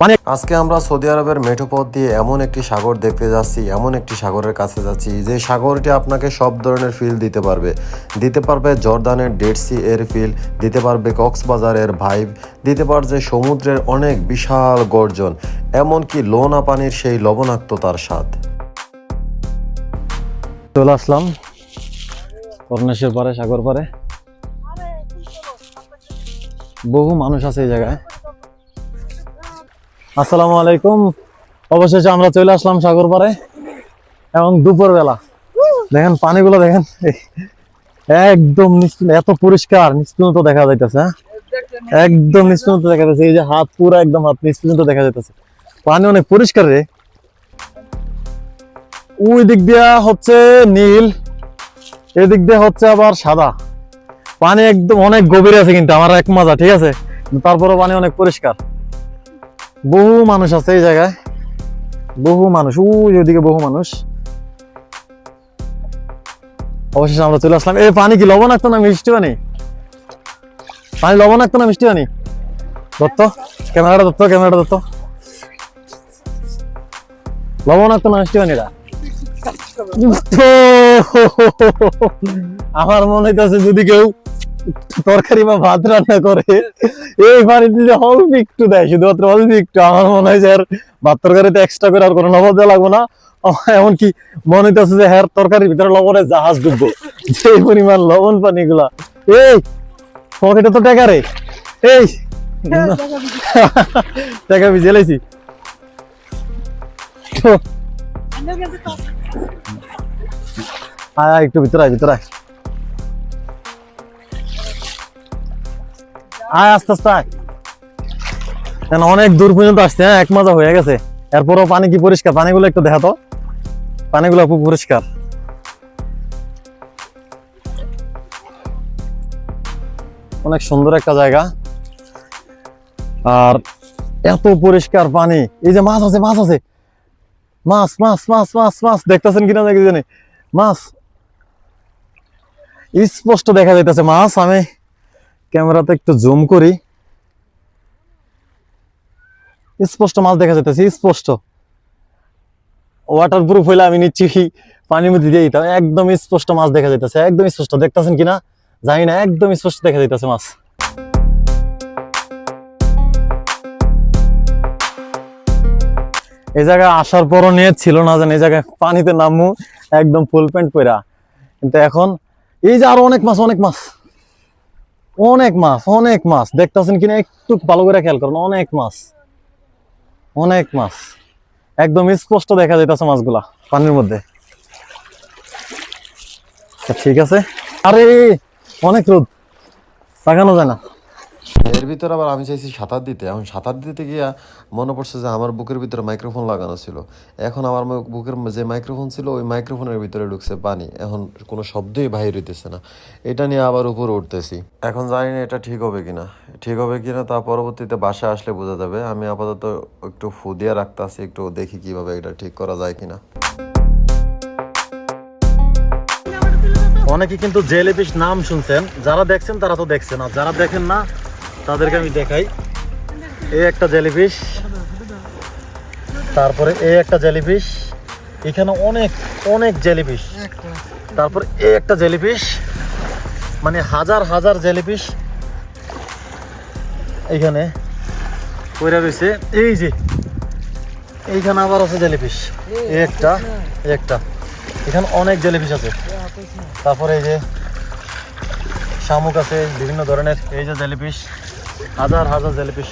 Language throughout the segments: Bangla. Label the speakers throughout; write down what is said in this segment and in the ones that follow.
Speaker 1: মানে
Speaker 2: আজকে আমরা সৌদি আরবের মেঠোপথ দিয়ে এমন একটি সাগর দেখতে যাচ্ছি এমন একটি সাগরের কাছে যাচ্ছি যে সাগরটি আপনাকে সব ধরনের ফিল দিতে পারবে। দিতে পারবে জর্দানের ডেড সি এর ফিল দিতে পারবে কক্সবাজারের ভাইব দিতে পারবে সমুদ্রের অনেক বিশাল গর্জন এমনকি লোনা পানির সেই লবণাক্ততার স্বাদ।
Speaker 1: চলে আসলাম করণেশ্বর পারে সাগর পারে বহু মানুষ আছে এই জায়গায়। আসসালামু আলাইকুম। অবশেষে আমরা চলে আসলাম সাগর পারে এবং দুপুর বেলা দেখেন পানিগুলো দেখেন। একদম এত পরিষ্কার নিশ্চিন্ত দেখা যাইতেছে হ্যাঁ? একদম নিশ্চিন্ত দেখা যাচ্ছে এই যে হাত পুরো একদম হাত নিশ্চিন্ত দেখা যাইতেছে। পানি অনেক পরিষ্কার রে। ওই দিক দিয়া হচ্ছে নীল, এদিক দিয়ে হচ্ছে আবার সাদা। পানি একদম অনেক গভীরে আছে কিন্তু, আমার এক মজা, ঠিক আছে? তারপরে পানি অনেক পরিষ্কার। বহু মানুষ আছে এই জায়গায়। বহু মানুষ ওই ওদিকে বহু মানুষ। অবশেষে আমরা চলে আসলাম। এই পানি কি লবণাক্ত না মিষ্টি পানি? পানি লবণাক্ত না মিষ্টি পানি? দত্ত, ক্যামেরাটা দত্ত ক্যামেরাটা দত্ত। লবণাক্ত না মিষ্টি পানিটা? আমার মনে হইতেছে যদি কেউ তরকারি বা ভাত রান্না করে এই পানিতে যে অল্প একটু দেয় শুধুমাত্র অল্প একটু। আমার মনে হয় যে আর ভাত তরকারিতে এক্সট্রা করে আর কোনো নবদ দেওয়া লাগবো না। এমনকি মনে হইতেছে যে হ্যার তরকারির ভিতরে লবণের জাহাজ ডুববো। যে পরিমাণ লবণ পানি গুলা এই পকেটে তো টাকা রে। এই টাকা ভিজেলাইছি আয় আয়, একটু ভিতরে আয় ভিতরে আয়। আয়, আস্তে আস্তে আয়। কেন, অনেক দূর পর্যন্ত আসছে হ্যাঁ এক মজা হয়ে গেছে। এরপরও পানি কি পরিষ্কার? পানিগুলো একটু দেখা তো। পানিগুলো খুব পরিষ্কার। অনেক সুন্দর একটা জায়গা। আর এত পরিষ্কার পানি। এই যে মাছ আছে মাছ আছে। মাছ মাছ মাছ মাছ মাছ। দেখতেছেন কিনা দেখি জানি। মাছ। স্পষ্ট দেখা যাইতেছে মাছ, আমি ক্যামেরাতে একটু জুম করি। স্পষ্ট মাছ দেখা যাইতেছে, স্পষ্ট। ওয়াটার প্রুফ হইলে আমি নিচ্ছি পানির মধ্যে দিয়ে দিতাম, একদম স্পষ্ট মাছ দেখা যাইতেছে, একদম স্পষ্ট। দেখতেছেন কিনা? জানি না, একদম স্পষ্ট দেখা যাইতেছে মাছ। এই জায়গায় আসার পরও নিয়ে ছিল না জানি এই জায়গায় পানিতে নামু, একদম ফুল প্যান্ট পরা কিন্তু এখন এই যে আরও অনেক মাছ অনেক মাছ। অনেক মাছ অনেক মাছ। দেখতেছেন কিনা, একটু ভালো করে খেয়াল করুন, অনেক মাছ। অনেক মাছ। একদম স্পষ্ট দেখা যাইতেছে মাছগুলা পানির মধ্যে। ঠিক আছে। আরে, অনেক রোদ। তাকানো যায় না।
Speaker 2: এর ভিতরে আবার আমি চাইছি সাঁতার দিতে। এখন সাঁতার দিতে গিয়া মনে পড়ছে যে আমার বুকের ভিতরে মাইক্রোফোন লাগানো ছিল। এখন আমার বুকের যে মাইক্রোফোন ছিল, ওই মাইক্রোফোনের ভিতরে ঢুকছে পানি। এখন কোনো শব্দই বাইর হইতেছে না। এটা নিয়ে আবার উপরে উঠতেছি। এখন জানি না এটা ঠিক হবে কিনা। ঠিক হবে কিনা তা পরবর্তীতে বাসায় আসলে বোঝা যাবে। আমি আপাতত একটু ফু দিয়ে রাখতেছি, একটু দেখি কীভাবে এটা ঠিক করা যায় কিনা।
Speaker 1: অনেকে কিন্তু জেলিফিশ নাম শুনছেন। যারা দেখছেন তারা তো দেখছেন, আর যারা দেখেন না তাদেরকে আমি দেখাই। এই একটা জেলিফিশ তারপরে এই একটা জেলিফিশ এখানে অনেক অনেক জেলিফিশ তারপর এই একটা জেলিফিশ মানে হাজার হাজার জেলিফিশ এইখানে পড়ে রয়েছে। এই যে, এইখানে আবার আছে জেলিফিশ এই একটা একটা। এখানে অনেক জেলিফিশ আছে। তারপরে এই যে শামুক আছে, বিভিন্ন ধরনের। এই যে জেলিফিশ হাজার হাজার জেলিফিশ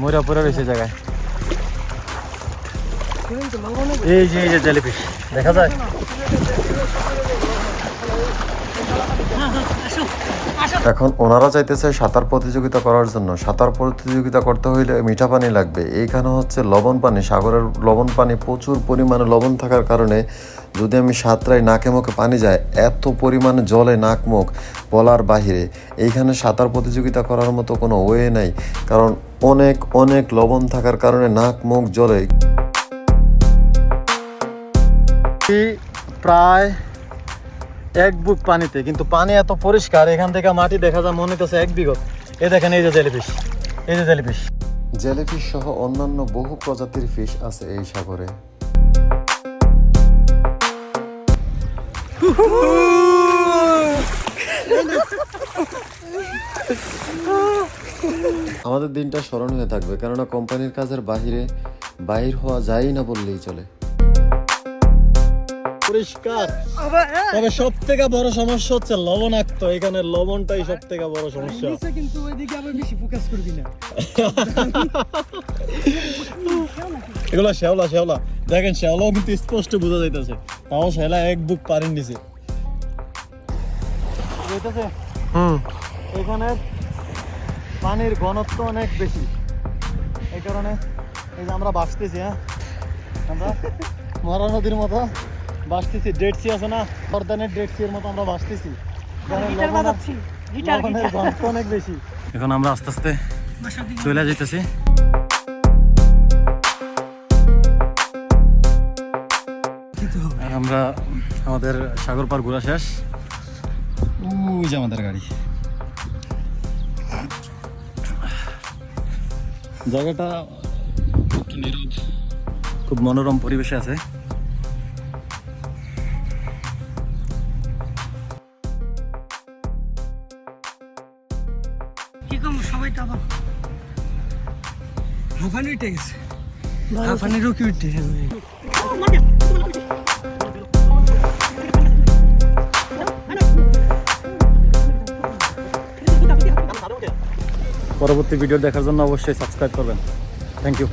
Speaker 1: ময়রা পরে রয়েছে এই জায়গায়। এই যে এই যে জেলিফিশ, দেখা যায়?
Speaker 2: এখন ওনারা চাইতেছে সাঁতার প্রতিযোগিতা করার জন্য। সাঁতার প্রতিযোগিতা করতে হইলে মিঠা পানি লাগবে। এইখানে হচ্ছে লবণ পানি, সাগরের লবণ পানি, প্রচুর পরিমাণে লবণ থাকার কারণে যদি আমি সাঁতরাই নাকে মুখে পানি যায়, এত পরিমাণে জলে নাক মুখ বলার বাহিরে। এইখানে সাঁতার প্রতিযোগিতা করার মতো কোনো ওয়ে নাই, কারণ অনেক অনেক লবণ থাকার কারণে নাক মুখ জলে
Speaker 1: প্রায় এক বুক পানিতে, কিন্তু পানি এত পরিষ্কার, এখান থেকে মাটি দেখা যায় মনে হচ্ছে এক বিঘত এ দেখেন এই যে জেলিফিশ, এই যে জেলিফিশ।
Speaker 2: জেলিফিশ সহ অন্যান্য বহু প্রজাতির ফিশ আছে এই সাগরে। আমাদের দিনটা স্মরণ হয়ে থাকবে, কেননা কোম্পানির কাজের বাহিরে বাহির হওয়া যায় না বললেই চলে।
Speaker 1: পরিষ্কার। তবে সব থেকে বড় সমস্যা হচ্ছে লবণাক্ত এখানে লবণটাই সব থেকে বড় সমস্যা।
Speaker 3: কিন্তু ওইদিকে আবার বেশি ফোকাস করবি না।
Speaker 1: এগুলো শ্যাওলা শ্যাওলা। দেখেন শ্যাওলাও কিন্তু স্পষ্ট বোঝা যাইতেছে। তাও শ্যাওলা এক বুক নিচে। যাইতেছে হুম। এখানে পানির ঘনত্ব অনেক বেশি। এই কারণে এই যে আমরা বাঁচতেছি হ্যাঁ? আমরা মরা নদীর মতো। বাঁচতেছি ডেড সি আছে না? বর্ধনের ডেড সি এর মতো আমরা ঘনত্ব অনেক বেশি। এখন আমরা আস্তে আস্তে চলে যেতেছি আমরা আমাদের সাগর পার ঘোরা শেষ। ওই যে আমাদের গাড়ি। জায়গাটা খুব মনোরম পরিবেশে আছে।
Speaker 3: কম সবাই তো আবার হাফানি উঠে গেছে। হাফানি রুকি উঠে
Speaker 1: পরবর্তী ভিডিও দেখার জন্য অবশ্যই সাবস্ক্রাইব করবেন। Thank you